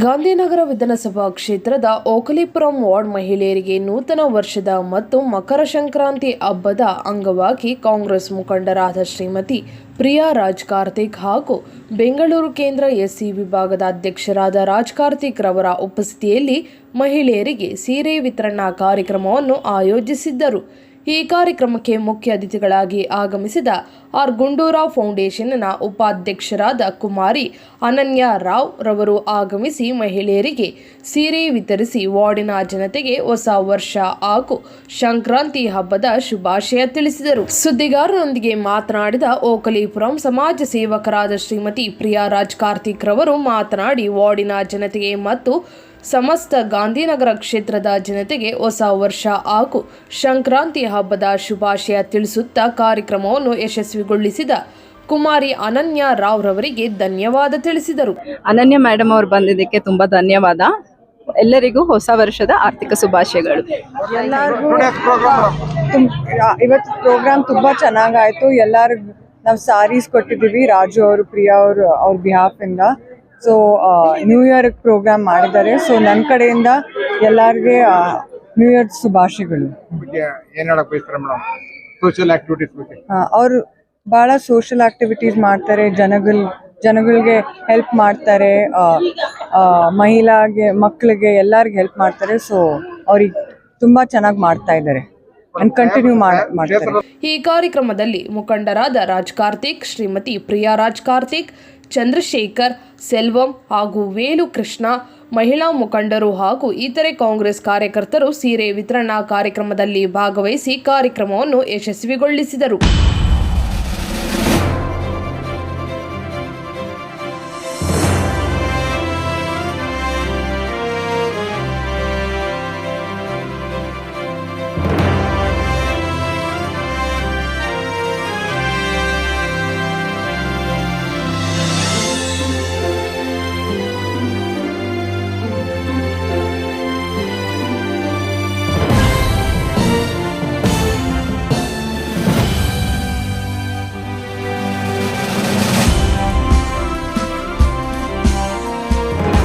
ಗಾಂಧಿನಗರ ವಿಧಾನಸಭಾ ಕ್ಷೇತ್ರದ ಓಕಲಿಪುರಂ ವಾರ್ಡ್ ಮಹಿಳೆಯರಿಗೆ ನೂತನ ವರ್ಷದ ಮತ್ತು ಮಕರ ಸಂಕ್ರಾಂತಿ ಹಬ್ಬದ ಅಂಗವಾಗಿ ಕಾಂಗ್ರೆಸ್ ಮುಖಂಡರಾದ ಶ್ರೀಮತಿ ಪ್ರಿಯಾ ರಾಜ್ ಕಾರ್ತಿಕ್ ಹಾಗೂ ಬೆಂಗಳೂರು ಕೇಂದ್ರ ಎಸ್ಸಿ ವಿಭಾಗದ ಅಧ್ಯಕ್ಷರಾದ ರಾಜ್ ಕಾರ್ತಿಕ್ ರವರ ಉಪಸ್ಥಿತಿಯಲ್ಲಿ ಮಹಿಳೆಯರಿಗೆ ಸೀರೆ ವಿತರಣಾ ಕಾರ್ಯಕ್ರಮವನ್ನು ಆಯೋಜಿಸಿದ್ದರು. ಈ ಕಾರ್ಯಕ್ರಮಕ್ಕೆ ಮುಖ್ಯ ಅತಿಥಿಗಳಾಗಿ ಆಗಮಿಸಿದ ಆರ್ ಗುಂಡೂರಾವ್ ಫೌಂಡೇಶನ್ನ ಉಪಾಧ್ಯಕ್ಷರಾದ ಕುಮಾರಿ ಅನನ್ಯ ರಾವ್ ರವರು ಆಗಮಿಸಿ ಮಹಿಳೆಯರಿಗೆ ಸೀರೆ ವಿತರಿಸಿ ವಾರ್ಡಿನ ಜನತೆಗೆ ಹೊಸ ವರ್ಷ ಹಾಗೂ ಸಂಕ್ರಾಂತಿ ಹಬ್ಬದ ಶುಭಾಶಯ ತಿಳಿಸಿದರು. ಸುದ್ದಿಗಾರರೊಂದಿಗೆ ಮಾತನಾಡಿದ ಓಕಲಿಪುರಂ ಸಮಾಜ ಸೇವಕರಾದ ಶ್ರೀಮತಿ ಪ್ರಿಯಾ ರಾಜ್ ಕಾರ್ತಿಕ್ ರವರು ಮಾತನಾಡಿ, ವಾರ್ಡಿನ ಜನತೆಗೆ ಮತ್ತು ಸಮಸ್ತ ಗಾಂಧಿನಗರ ಕ್ಷೇತ್ರದ ಜನತೆಗೆ ಹೊಸ ವರ್ಷ ಹಾಗೂ ಸಂಕ್ರಾಂತಿ ಹಬ್ಬದ ಶುಭಾಶಯ ತಿಳಿಸುತ್ತಾ ಕಾರ್ಯಕ್ರಮವನ್ನು ಯಶಸ್ವಿಗೊಳಿಸಿದ ಕುಮಾರಿ ಅನನ್ಯ ರಾವ್ ರವರಿಗೆ ಧನ್ಯವಾದ ತಿಳಿಸಿದರು. ಅನನ್ಯ ಮೇಡಮ್ ಅವರು ಬಂದಿದ್ದಕ್ಕೆ ತುಂಬಾ ಧನ್ಯವಾದ. ಎಲ್ಲರಿಗೂ ಹೊಸ ವರ್ಷದ ಆರ್ಥಿಕ ಶುಭಾಶಯಗಳು. ಎಲ್ಲರಿಗೂ ಇವತ್ತು ಪ್ರೋಗ್ರಾಮ್ ತುಂಬಾ ಚೆನ್ನಾಗಾಯ್ತು. ಎಲ್ಲರಿಗೂ ನಾವು ಸಾರೀಸ್ ಕೊಟ್ಟಿದ್ದೀವಿ. ರಾಜು ಅವರು ಪ್ರಿಯಾ ಅವರು ಅವ್ರ ಬಿಹಾಫ್ ಇಂದ. ಸೊ ನ್ಯೂ ಇಯರ್ ಪ್ರೋಗ್ರಾಮ್ ಮಾಡಿದ್ದಾರೆ. ಸೊ ನನ್ನ ಕಡೆಯಿಂದ ಎಲ್ಲರಿಗೆ ನ್ಯೂ ಇಯರ್ ಶುಭಾಶಯಗಳು. ಸೋಷಿಯಲ್ ಆಕ್ಟಿವಿಟೀಸ್ ಬಗ್ಗೆ. ಅವರು ಬಹಳ ಸೋಷಿಯಲ್ ಆಕ್ಟಿವಿಟೀಸ್ ಮಾಡ್ತಾರೆ. ಜನಗಳ ಜನಗಳಿಗೆ ಹೆಲ್ಪ್ ಮಾಡ್ತಾರೆ. ಮಹಿಳಾಗೆ ಮಕ್ಕಳಿಗೆ ಎಲ್ಲರಿಗೆ ಹೆಲ್ಪ್ ಮಾಡ್ತಾರೆ. ಸೊ ಅವ್ರಿಗೆ ತುಂಬಾ ಚೆನ್ನಾಗಿ ಮಾಡ್ತಾ ಇದ್ದಾರೆ. ಕಂಟಿನ್ಯೂ ಮಾಡ್ತಾರೆ. ಈ ಕಾರ್ಯಕ್ರಮದಲ್ಲಿ ಮುಖಂಡರಾದ ರಾಜ್ ಕಾರ್ತಿಕ್ ಶ್ರೀಮತಿ ಪ್ರಿಯಾ ರಾಜ್ ಕಾರ್ತಿಕ್ ಚಂದ್ರಶೇಖರ್, ಸೆಲ್ವಂ ಹಾಗೂ ವೇಲು ಕೃಷ್ಣ ಮಹಿಳಾ ಮುಖಂಡರು ಹಾಗೂ ಇತರೆ ಕಾಂಗ್ರೆಸ್ ಕಾರ್ಯಕರ್ತರು ಸೀರೆ ವಿತರಣಾ ಕಾರ್ಯಕ್ರಮದಲ್ಲಿ ಭಾಗವಹಿಸಿ ಕಾರ್ಯಕ್ರಮವನ್ನು ಯಶಸ್ವಿಗೊಳಿಸಿದರು.